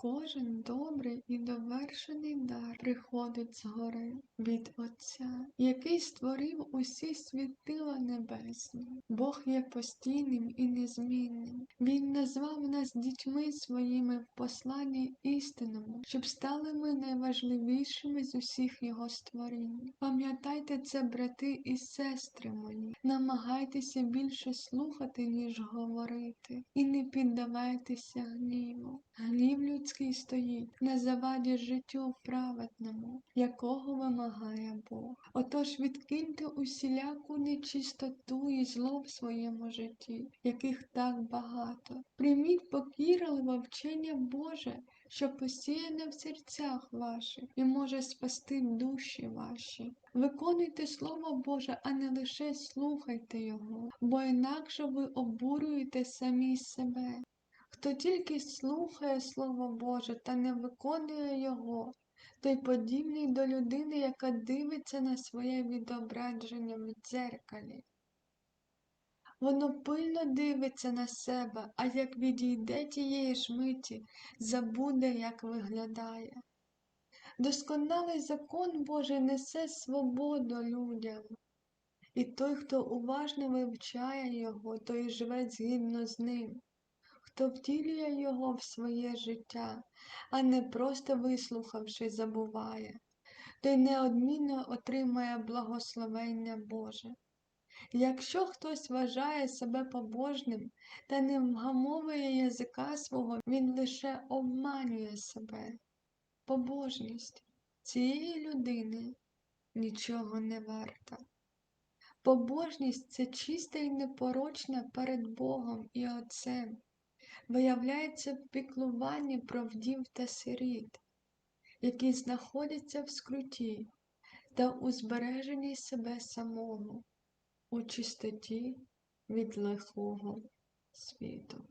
Кожен добрий і довершений дар приходить згори від Отця, який створив усі світила небесні. Бог є постійним і незмінним. Він назвав нас дітьми своїми в посланні істинному, щоб стали ми найважливішими з усіх його створінь. Пам'ятайте це, брати і сестри мої, намагайтеся більше слухати, ніж говорити, і не піддавайтеся гніву. Людський стоїть на заваді життю праведному, якого вимагає Бог. Отож відкиньте усіляку нечистоту і зло в своєму житті, яких так багато. Прийміть покірливо вчення Боже, що посіяне в серцях ваших і може спасти душі ваші. Виконуйте Слово Боже, а не лише слухайте Його, бо інакше ви обурюєте самі себе. Хто тільки слухає Слово Боже та не виконує Його, той подібний до людини, яка дивиться на своє відображення в дзеркалі. Воно пильно дивиться на себе, а як відійде тієї ж миті, забуде, як виглядає. Досконалий закон Божий несе свободу людям, і той, хто уважно вивчає його, той живе згідно з ним, хто втілює його в своє життя, а не просто вислухавши, забуває, той неодмінно отримає благословення Боже. Якщо хтось вважає себе побожним та не вгамовує язика свого, він лише обманює себе. Побожність цієї людини нічого не варта. Побожність це чиста і непорочна перед Богом і Отцем, виявляється в піклуванні про вдів та сиріт, які знаходяться в скруті та у збереженні себе самого, у чистоті від лихого світу.